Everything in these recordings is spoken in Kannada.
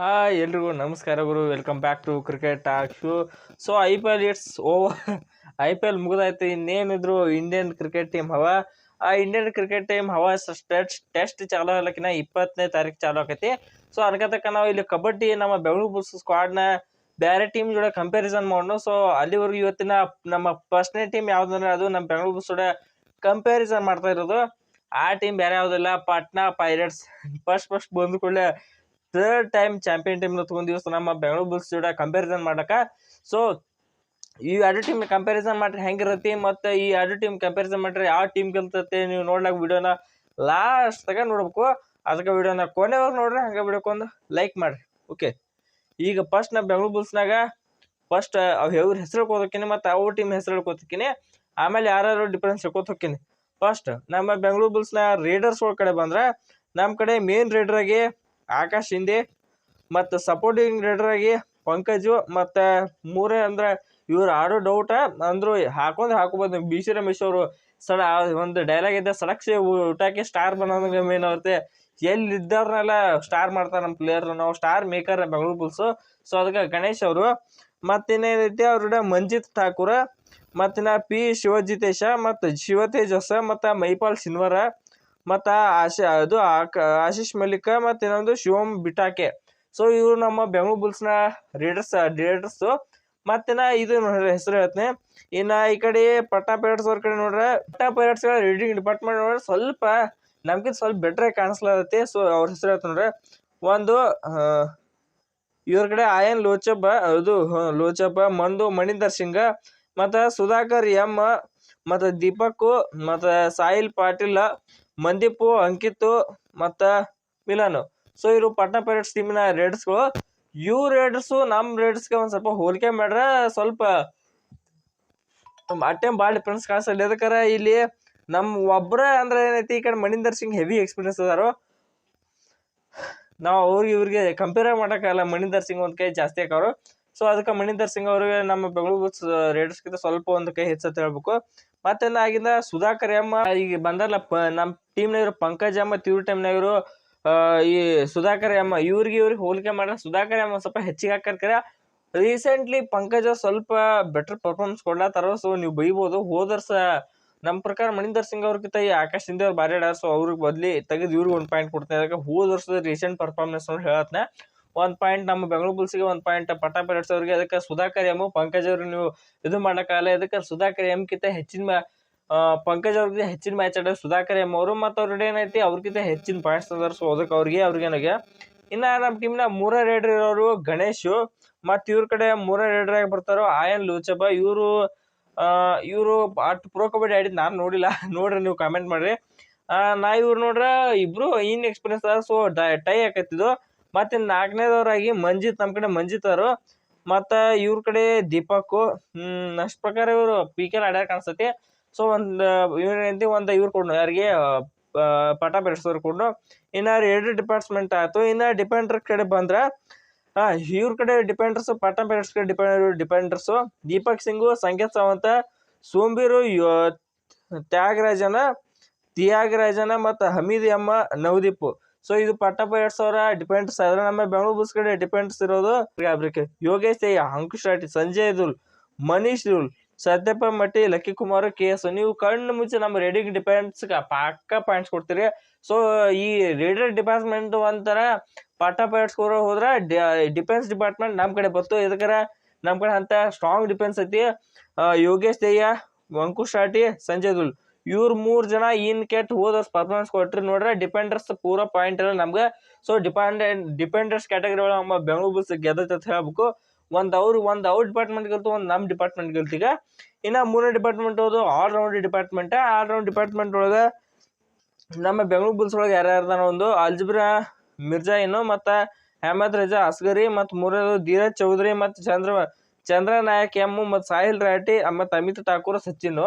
ಹಾಯ್ ಎಲ್ರಿಗೂ ನಮಸ್ಕಾರ ಗುರು. Welcome back to cricket talk so I P L it's over I P L ಮುಗಿದಾಯ್ತು. ಇನ್ನೇನಿದ್ರು ಇಂಡಿಯನ್ ಕ್ರಿಕೆಟ್ ಟೀಮ್ ಹವ? ಆ ಇಂಡಿಯನ್ ಕ್ರಿಕೆಟ್ ಟೀಮ್ ಹವ ಟೆಸ್ಟ್ ಟೆಸ್ಟ್ ಚಾಲು ಆಗ್ಲಕ್ಕಿನ ಇಪ್ಪತ್ತನೇ ತಾರೀಕು ಚಾಲು ಆಕೈತಿ. ಸೊ ಅದಕ್ಕೆ ನಾವು ಇಲ್ಲಿ ಕಬಡ್ಡಿ, ನಮ್ಮ ಬೆಂಗಳೂರು ಬುಲ್ಸ್ ಸ್ಕ್ವಾಡ್ನ ಬೇರೆ ಟೀಮ್ ಜೊತೆ ಕಂಪ್ಯಾರಿಸನ್ ಮಾಡೋಣ ಸೊ ಅಲ್ಲಿವರೆಗೂ ಇವತ್ತಿನ ನಮ್ಮ ಫಸ್ಟ್ನೇ ಟೀಮ್ ಯಾವ್ದಂದ್ರೆ ಅದು ನಮ್ಮ ಬೆಂಗಳೂರು ಬುಲ್ಸ್ ಜೊತೆ ಕಂಪ್ಯಾರಿಸನ್ ಮಾಡ್ತಾ ಇರೋದು. ಆ ಟೀಮ್ ಬೇರೆ ಯಾವುದಿಲ್ಲ ಪಟ್ನಾ ಪೈರೇಟ್ಸ್ ಫಸ್ಟ್ ಫಸ್ಟ್ ಬಂದ ಕೂಡಲೇ ಥರ್ಡ್ ಟೈಮ್ ಚಾಂಪಿಯನ್ ಟೀಮ್ ತೊಗೊಂಡಿವಸ್ ನಮ್ಮ ಬೆಂಗಳೂರು ಬುಲ್ಸ್ ಜೋಡ ಕಂಪ್ಯಾರಿಸನ್ ಮಾಡಕ. ಸೊ ಈ ಎರಡು ಟೀಮ್ ಕಂಪ್ಯಾರಿಸನ್ ಮಾಡ್ರಿ, ಹೆಂಗಿರತ್ತೆ ಮತ್ತು ಈ ಎರಡು ಟೀಮ್ ಕಂಪ್ಯಾರಿಸನ್ ಮಾಡ್ರಿ ಯಾವ ಟೀಮ್ ಗೆಲ್ತೈತೆ ನೀವು ನೋಡ್ಲಾಕ ವಿಡಿಯೋನ ಲಾಸ್ಟ್ ತಗ ನೋಡ್ಬೇಕು. ಅದಕ್ಕೆ ವಿಡಿಯೋನ ಕೊನೆವರೆಗೆ ನೋಡ್ರಿ, ಹಂಗೆ ವಿಡಿಯೋಕೊಂದು ಲೈಕ್ ಮಾಡಿರಿ. ಓಕೆ ಈಗ ಫಸ್ಟ್ ನಾ ಬೆಂಗಳೂರು ಬುಲ್ಸ್ನಾಗ ಫಸ್ಟ್ ಅವ್ ಹೆವ್ರ ಹೆಸರು ಹೇಳ್ಕೋದಕ್ಕಿನಿ ಮತ್ತು ಅವ್ರ ಟೀಮ್ ಹೆಸರು ಹೇಳ್ಕೊತಕ್ಕಿನಿ ಆಮೇಲೆ ಯಾರು ಡಿಫ್ರೆನ್ಸ್ ಹೇಳ್ಕೊತ ಫಸ್ಟ್ ನಮ್ಮ ಬೆಂಗಳೂರು ಬುಲ್ಸ್ನ ರೇಡರ್ಸ್ಗಳ ಕಡೆ ಬಂದ್ರೆ ನಮ್ಮ ಕಡೆ ಮೇನ್ ರೇಡರಾಗಿ ಆಕಾಶ್ ಹಿಂದೆ ಮತ್ತು ಸಪೋರ್ಟಿಂಗ್ ರೇಡರಾಗಿ ಪಂಕಜು ಮತ್ತು ಮೂರೇ ಅಂದ್ರೆ ಇವ್ರು ಆಡೋ ಡೌಟ ಅಂದ್ರು ಹಾಕೊಂಡ್ ಹಾಕೋಬೋದು. ಬಿ ಸಿ ರಮೇಶ್ ಅವರು ಸಡ ಒಂದು ಡೈಲಾಗ್ ಇದೆ ಸಡಕ್ಷೆ ಊಟಕ್ಕೆ ಸ್ಟಾರ್ ಬಂದಂಗೆ ಮೇನ್ ಅವ್ರತೆ ಎಲ್ಲಿ ಇದ್ದವ್ರನ್ನೆಲ್ಲ ಸ್ಟಾರ್ ಮಾಡ್ತಾರೆ ನಮ್ಮ ಪ್ಲೇಯರ್ ನಾವು star maker Bengaluru bulls so ಅದಕ್ಕೆ ಗಣೇಶ್ ಅವರು ಮತ್ತಿನ್ನೇನೈತಿ ಅವ್ರ ಮಂಜಿತ್ ಠಾಕೂರ ಮತ್ತಿನ್ನ ಪಿ ಶಿವಜಿತೇಶ ಮತ್ತು ಶಿವತೇಜಸ್ ಮತ್ತು ಮೈಪಾಲ್ ಸಿನ್ವರ ಮತ್ತು ಆಶಿ, ಅದು ಆಶೀಶ್ ಮಲ್ಲಿಕ ಮತ್ತು ಇನ್ನೊಂದು ಶಿವಮ್ ಬಿಟಾಕೆ ಸೊ ಇವರು ನಮ್ಮ ಬೆಂಗಳೂರು ಬುಲ್ಸ್ನ ರೀಡರ್ಸ್ ರೀಡರ್ಸು ಮತ್ತಿನ ಇದು ಹೆಸರು ಹೇಳ್ತೀನಿ. ಇನ್ನು ಈ ಕಡೆ ಪಟ್ಟಾ ಪೈರಟ್ಸ್ ಅವ್ರ ಕಡೆ ನೋಡ್ರೆ, ಪಟ್ಟಾ ಪೈರಟ್ಸ್ ರೀಡಿಂಗ್ ಡಿಪಾರ್ಟ್ಮೆಂಟ್ ನೋಡ್ರೆ ಸ್ವಲ್ಪ ನಮ್ಗಿಂತ ಸ್ವಲ್ಪ ಬೆಟ್ರೇ ಕಾಣಿಸ್ಲತ್ತೈತಿ ಸೊ ಅವ್ರ ಹೆಸರು ಹೇಳ್ತೀನಿ ನೋಡ್ರಿ. ಒಂದು ಇವ್ರ ಕಡೆ ಆಯನ್ ಲೋಚಪ್ಪ, ಅದು ಲೋಚಪ್ಪ, ಮಂದು, ಮಣಿಂದರ್ ಸಿಂಗ, ಮತ್ತು ಸುಧಾಕರ್ ಎಂ, ಮತ್ತು ದೀಪಕ್ ಮತ್ತು ಸಾಹಿಲ್ ಪಾಟೀಲ್ ಮಂದೀಪು, ಅಂಕಿತು ಮತ್ತು ಮಿಲನು. ಸೊ ಇವರು ಪಟ್ನಾ ಪೈರೇಟ್ಸ್ ಟೀಮಿನ ರೇಡರ್ಸ್ಗಳು ಇವ್ ರೇಡರ್ಸು ನಮ್ಮ ರೇಡರ್ಸ್ಗೆ ಒಂದು ಸ್ವಲ್ಪ ಹೋಲಿಕೆ ಮಾಡ್ರೆ ಸ್ವಲ್ಪ ಅಟೆಮ್ ಭಾಳ ಡಿಫ್ರೆನ್ಸ್ ಕಾಣಿಸಲ್ಲ ಎದಕ್ಕಾರ ಇಲ್ಲಿ ನಮ್ಮ ಒಬ್ಬರ ಅಂದ್ರೆ ಏನೈತಿ, ಈ ಕಡೆ ಮಣಿಂದರ್ ಸಿಂಗ್ ಹೆವಿ ಎಕ್ಸ್ಪೀರಿಯನ್ಸ್ ಅದಾರು. ನಾವು ಅವ್ರಿಗೆ, ಇವ್ರಿಗೆ ಕಂಪೇರ್ ಮಾಡೋಕ್ಕಾಗಲ್ಲ ಮಣಿಂದರ್ ಸಿಂಗ್ ಒಂದು ಕೈ ಜಾಸ್ತಿ ಹಾಕೋರು ಸೊ ಅದಕ್ಕೆ ಮಣಿಂದರ್ ಸಿಂಗ್ ಅವ್ರಿಗೆ ನಮ್ಮ ಬೆಂಗಳೂರು ರೇಡರ್ಸ್ ರೇಡರ್ಸ್ಗಿಂತ ಸ್ವಲ್ಪ ಒಂದು ಕೈ ಹೆಚ್ಚಂತ ಹೇಳ್ಬೇಕು. ಮತ್ತೆ ಆಗಿಂದ ಸುಧಾಕರ್ ಎಮ್ಮ ಈಗ ಬಂದಲ್ಲ ಪ ನಮ್ಮ ಟೀಮ್ನಾಗಿರೋ ಪಂಕಜ್ ಟೈಮ್ ಇವ್ರ ಟೈಮ್ನಾಗಿರೋ ಈ ಸುಧಾಕರ್ ಎಮ್ಮ ಇವ್ರಿಗೆ ಇವ್ರಿಗೆ ಹೋಲಿಕೆ ಮಾಡಿದ್ರೆ ಸುಧಾಕರ್ ಎಮ್ಮ ಸ್ವಲ್ಪ ಹೆಚ್ಚಿಗೆ ಹಾಕರ್ಕರ ರೀಸೆಂಟ್ಲಿ ಪಂಕಜ್ ಸ್ವಲ್ಪ ಬೆಟರ್ ಪರ್ಫಾರ್ಮೆನ್ಸ್ ಕೊಡ್ಲಾತಾರ ಸೊ ನೀವು ಬೈಬೋದು. ಹೋದರ್ಸ ನಮ್ಮ ಪ್ರಕಾರ ಮಣಿಂದರ್ ಸಿಂಗ್ ಅವ್ರಿಗಿಂತ ಈ ಆಕಾಶ್ ಹಿಂದೆ ಅವ್ರು ಬಾರಿ ಆಡ್ಯಾರ. ಸೊ ಅವ್ರಿಗೆ ಬದ್ಲಿ ತೆಗೆದು ಇವ್ರಿಗೆ ಒಂದು ಪಾಯಿಂಟ್ ಕೊಡ್ತೀನಿ. ಅದಕ್ಕೆ ಹೋದ ವರ್ಷದ ರೀಸೆಂಟ್ ಪರ್ಫಾರ್ಮೆನ್ಸ್ ನೋಡಿ ಹೇಳತ್ನ. ಒಂದು ಪಾಯಿಂಟ್ ನಮ್ಮ ಬೆಂಗಳೂರು ಬುಲ್ಸ್ಗೆ ಒಂದು ಪಾಯಿಂಟ್ ಪಟ್ಟಾ ಎರಡ್ ಅವ್ರಿಗೆ. ಅದಕ್ಕೆ ಸುಧಾಕರ್ ಎಂ ಪಂಕಜ್ ಅವ್ರಿಗೆ ನೀವು ಇದು ಮಾಡೋಕ್ಕಾಗಲ್ಲ ಇದಕ್ಕೆ ಸುಧಾಕರ್ ಎಮ್ಕಿಂತ ಹೆಚ್ಚಿನ ಮ್ಯಾ ಆ, ಪಂಕಜ್ ಅವ್ರಿಗೆ ಹೆಚ್ಚಿನ ಮ್ಯಾಚ್ ಆಡ ಸುಧಾಕರ್ ಎಂ ಅವರು. ಮತ್ತು ಅವ್ರ ಏನೈತಿ ಅವ್ರಿಗಿಂತ ಹೆಚ್ಚಿನ ಪಾಯಿಂಟ್ಸ್ ಅದಾರ ಸೊ ಅದಕ್ಕೆ ಅವ್ರಿಗೆ ನನಗೆ. ಇನ್ನು ನಮ್ಮ ಟೀಮ್ನ ಮೂರ ರೇಡರ್ ಇರೋರು ಗಣೇಶು. ಮತ್ತು ಇವ್ರ ಕಡೆ ಮೂರ ರೇಡರ್ ಆಗಿ ಬರ್ತಾರೋ ಆಯನ್ ಲೂಚಬ ಇವರು ಇವರು ಅಟ್ ಪ್ರೋ ಕಬಡ್ಡಿ ಆಡಿದ್ದು ನಾನು ನೋಡಿಲ್ಲ. ನೋಡ್ರಿ ನೀವು ಕಾಮೆಂಟ್ ಮಾಡ್ರಿ. ನಾ ಇವ್ರು ನೋಡ್ರ ಇಬ್ರು ಇನ್ ಎಕ್ಸ್ಪೀರಿಯನ್ಸ್ ಅದ ಸೊ ಟೈ ಆಕತ್ತಿದ್ದು ಮತ್ತೆ ನಾಲ್ಕನೇದವರಾಗಿ ಮಂಜಿತ್ ನಮ್ಮ ಕಡೆ ಮಂಜಿತ್ ಅವರು. ಮತ್ತು ಇವ್ರ ಕಡೆ ದೀಪಕ್. ಹ್ಮ್, ಅಷ್ಟ್ ಪ್ರಕಾರ ಇವರು ಪಿ ಕೆ ಆಡ್ಯಾರ ಕಾಣಿಸ್ತೈತಿ. ಸೊ ಒಂದು, ಇವ್ರ ಒಂದು ಇವ್ರು ಕೊಡ್ನು, ಯಾರಿಗೆ ಪಟ ಬೆರೆಸೋರು ಕೊಡ್ನು. ಇನ್ನು ಎರಡು ಡಿಪಾರ್ಟ್ಮೆಂಟ್ ಆಯ್ತು. ಇನ್ನು ಡಿಪೆಂಡರ್ ಕಡೆ ಬಂದ್ರೆ ಇವ್ರ ಕಡೆ ಡಿಪೆಂಡರ್ಸು ಪಟ ಪೇರೆಂಟ್ಸ್ ಕಡೆ ಡಿಪೆಂಡ್ ಡಿಪೆಂಡರ್ಸು ದೀಪಕ್ ಸಿಂಗು, ಸಂಕೇತ್ ಸಾವಂತ, ಸೋಂಬೀರು ತ್ಯಾಗರಾಜನ ತ್ಯಾಗರಾಜನ ಮತ್ತು ಹಮೀದ್ ಎಮ್ಮ ನವದೀಪ್. ಸೊ ಇದು ಪಟ್ಟಪ್ಪ ಎರಡ್ ಸಾವಿರ ಡಿಪೆಂಡ್ಸ್ ಆದ್ರೆ ನಮ್ಮ ಬೆಂಗಳೂರು ಬಸ್ ಕಡೆ ಡಿಪೆಂಡ್ಸ್ ಇರೋದು ಯೋಗೇಶ್ ತೇಯ ಅಂಕುಶ್ ರಾಟಿ ಸಂಜಯ್ ದುಲ್ ಮನೀಶ್ ದುಲ್ ಸತ್ಯಪ್ಪ ಮಟ್ಟಿ, ಲಕ್ಕಿ ಕುಮಾರ್, ಕೆ ಎಸ್. ನೀವು ಕಣ್ಣು ಮುಂಚೆ ನಮ್ಮ ರೇಡಿಂಗ್ ಡಿಪೆಂಡ್ಸ್ ಪಕ್ಕ ಪಾಯಿಂಟ್ಸ್ ಕೊಡ್ತೀರಿ. ಸೊ ಈ ರೇಡರ್ ಡಿಪಾರ್ಟ್ಮೆಂಟ್ ಒಂಥರ ಪಟ್ಟ ಸ್ಕೋರ್ ಹೋದ್ರೆ ಡಿಫೆನ್ಸ್ ಡಿಪಾರ್ಟ್ಮೆಂಟ್ ನಮ್ಮ ಕಡೆ ಬಂತು ಇದಕ್ಕರ ನಮ್ಮ ಕಡೆ ಅಂತ ಸ್ಟ್ರಾಂಗ್ ಡಿಫೆನ್ಸ್ ಐತಿ. ಯೋಗೇಶ್ ದಯ್ಯ ಅಂಕುಶ್ ರಾಟಿ ಸಂಜಯ್ ದುಲ್ ಇವ್ರು ಮೂರು ಜನ ಇನ್ ಕೆಟ್ ಹೋದ ಪರ್ಫಾರ್ಮೆನ್ಸ್ ಕೊಟ್ರಿ ನೋಡ್ರೆ ಡಿಪೆಂಡರ್ಸ್ ಪೂರ ಪಾಯಿಂಟ್ ಇಲ್ಲ ನಮ್ಗೆ. ಸೊ ಡಿಪೆಂಡೆಂಟ್ ಡಿಪೆಂಡರ್ಸ್ ಕ್ಯಾಟಗರಿ ಒಳಗೆ ನಮ್ಮ ಬೆಂಗಳೂರು ಬುಲ್ಸ್ ಗೆದ್ದೈತೆ ಅಂತ ಹೇಳ್ಬೇಕು. ಒಂದು ಅವ್ರು, ಒಂದು ಅವ್ರ ಡಿಪಾರ್ಟ್ಮೆಂಟ್ ಗೆಲ್ತು, ಒಂದು ನಮ್ಮ ಡಿಪಾರ್ಟ್ಮೆಂಟ್ ಗೆಲ್ತೀಗ ಇನ್ನು ಮೂರನೇ ಡಿಪಾರ್ಟ್ಮೆಂಟ್ ಹೋದು all round department all round department ಒಳಗೆ ನಮ್ಮ ಬೆಂಗಳೂರು ಬುಲ್ಸ್ ಒಳಗೆ ಯಾರ್ಯಾರ್ದಾನ ಒಂದು ಅಲ್ಜಿಬ್ರಾ, ಮಿರ್ಜಾ ಇನ್ನು ಮತ್ತು ಅಹಮದ್ ರಜಾ, ಅಸ್ಗರಿ ಮತ್ತು ಮೂರನೇದು ಧೀರಜ್ ಚೌಧರಿ ಮತ್ತು ಚಂದ್ರ ಚಂದ್ರ ನಾಯಕ್ ಎಮ್ಮು ಮತ್ತು ಸಾಹಿಲ್ ರಾಟಿ ಮತ್ತು ಅಮಿತ್ ಠಾಕೂರ್, ಸಚಿನ್.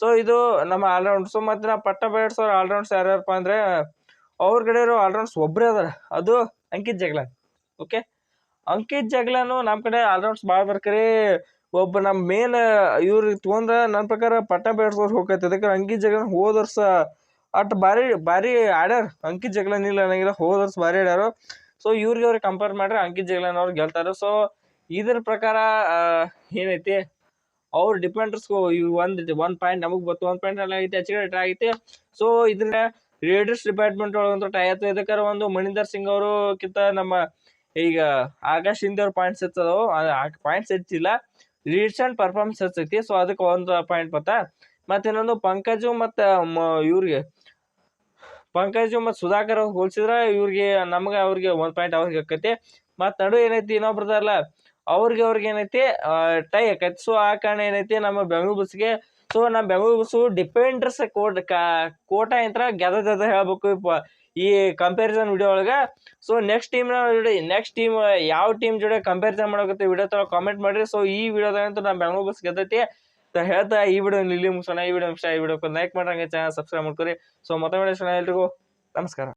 ಸೊ ಇದು ನಮ್ಮ ಆಲ್ರೌಂಡ್ಸು ಮತ್ತು ನಾವು ಪಟ್ಟ ಬೈಡ್ಸ್ ಅವ್ರ ಆಲ್ರೌಂಡ್ಸ್ ಯಾರ್ಯಾರಪ್ಪ ಅಂದರೆ, ಅವ್ರ ಕಡೆ ಇರೋ ಆಲ್ರೌಂಡ್ಸ್ ಒಬ್ಬರೇ ಅದಾರ. ಅದು ಅಂಕಿತ್ ಜಗ್ಲ ಓಕೆ ಅಂಕಿತ್ ಜಗ್ಲನು ನಮ್ಮ ಕಡೆ ಆಲ್ರೌಂಡ್ಸ್ ಭಾಳ ಬರ್ಕರಿ. ಒಬ್ಬ ನಮ್ಮ ಮೇನ್ ಇವ್ರಿಗೆ ತೊಗೊಂಡ್ರೆ ನನ್ನ ಪ್ರಕಾರ ಪಟ್ಟ ಬೇಡ್ಸೋರು ಅವ್ರು ಹೋಗೈತೆ ಅದಕ್ಕೆ ಅಂಕಿತ್ ಜಗ್ಲ ಹೋದರ್ಸ ಅಟ್ ಭಾರಿ ಭಾರಿ ಆಡ್ಯಾರ. ಅಂಕಿತ್ ಜಗ್ಲನ್ ಇಲ್ಲ ನನಗಿಲ್ಲ ಹೋದ ಭಾರಿ ಆಡ್ಯಾರು. ಸೊ ಇವ್ರಿಗೆ ಅವ್ರಿಗೆ ಕಂಪೇರ್ ಮಾಡ್ರೆ ಅಂಕಿತ್ ಜಗ್ಲನ್ ಅವ್ರು ಗೆಲ್ತಾರೆ. ಸೊ ಇದ್ರ ಪ್ರಕಾರ ಏನೈತಿ? ಅವ್ರ ಡಿಪೆಂಡರ್ಸ್ ಒಂದು ಒಂದ್ ಪಾಯಿಂಟ್ ನಮಗೆ ಬತ್ತು ಒಂದ್ ಪಾಯಿಂಟ್ ಎಲ್ಲ ಐತಿ ಹೆಚ್ಚಿಗೆ ಟ್ರೈ ಆಗೈತಿ ಸೊ ಇದನ್ನ ರೇಡರ್ಸ್ ಡಿಪಾರ್ಟ್ಮೆಂಟ್ ಒಳಗಂತ ಟೈ ಆಯ್ತು. ಇದಕ್ಕಾರ ಒಂದು ಮಣಿಂದರ್ ಸಿಂಗ್ ಅವರು ಕಿಂತ ನಮ್ಮ ಈಗ ಆಕಾಶ್ ಹಿಂದೆ ಅವ್ರ ಪಾಯಿಂಟ್ಸ್ ಹೆಚ್ಚದವು ಪಾಯಿಂಟ್ಸ್ ಹೆಚ್ಚಿಲ್ಲ ರೀಸೆಂಟ್ ಪರ್ಫಾರ್ಮೆನ್ಸ್ ಹೆಚ್ಚೈತಿ ಸೊ ಅದಕ್ಕೆ ಒಂದು ಪಾಯಿಂಟ್ ಬತ್ತ ಮತ್ತೆ ಇನ್ನೊಂದು ಪಂಕಜು ಮತ್ತು ಇವ್ರಿಗೆ. ಪಂಕಜು ಮತ್ತು ಸುಧಾಕರ್ ಹೋಲ್ಸಿದ್ರೆ ಇವ್ರಿಗೆ ನಮಗೆ ಅವ್ರಿಗೆ ಒಂದು ಪಾಯಿಂಟ್ ಅವ್ರಿಗೆ ಆಕೈತಿ ಮತ್ತು ನಡು ಏನೈತಿ ಇನ್ನೊಬ್ರದಲ್ಲ ಅವ್ರಿಗೆ ಅವ್ರಿಗೆ ಏನೈತಿ ಟೈ ಆಕೈತಿ. ಆ ಕಾರಣ ಏನೈತಿ, ನಮ್ಮ ಬೆಂಗಳೂರು ಬಸ್ಗೆ ಸೊ ನಮ್ಮ ಬೆಂಗಳೂರು ಬಸ್ಸು ಡಿಪೆಂಡರ್ಸ್ ಕೋಟ್ ಕೋಟ ಯಂತ್ರ ಗೆದ್ದದ ಹೇಳ್ಬೇಕು. ಪ- ಈ ಕಂಪ್ಯಾರಿಸನ್ ವಿಡಿಯೋ ಒಳಗೆ. So next team next team ಯಾವ ಟೀಮ್ ಜೊತೆ ಕಂಪ್ಯಾರಿಸನ್ ಮಾಡೋಕತ್ತೆ ವಿಡಿಯೋ ತರ ಕಾಮೆಂಟ್ ಮಾಡಿರಿ. ಸೊ ಈ ವಿಡಿಯೋದಾಗಂತೂ ನಮ್ಮ ಬೆಂಗಳೂರು ಬಸ್ ಗೆದ್ದೈತಿ. ಅಂತ ಹೇಳ್ತಾ ಈ ವಿಡಿಯೋ ಇಲ್ಲಿ ಮುಗಿಸೋಣ, ಈ ವಿಡಿಯೋ ಇಷ್ಟ ಈ ವಿಡಿಯೋಕ್ಕೆ ಲೈಕ್ ಮಾಡ್ರಂಗೆ ಚಾನಲ್ ಸಬ್ಸ್ಕ್ರೈಬ್ ಮಾಡ್ಕೊರಿ. ಸೊ ಮತ್ತೊಮ್ಮೆ ಎಲ್ರಿಗೂ ನಮಸ್ಕಾರ.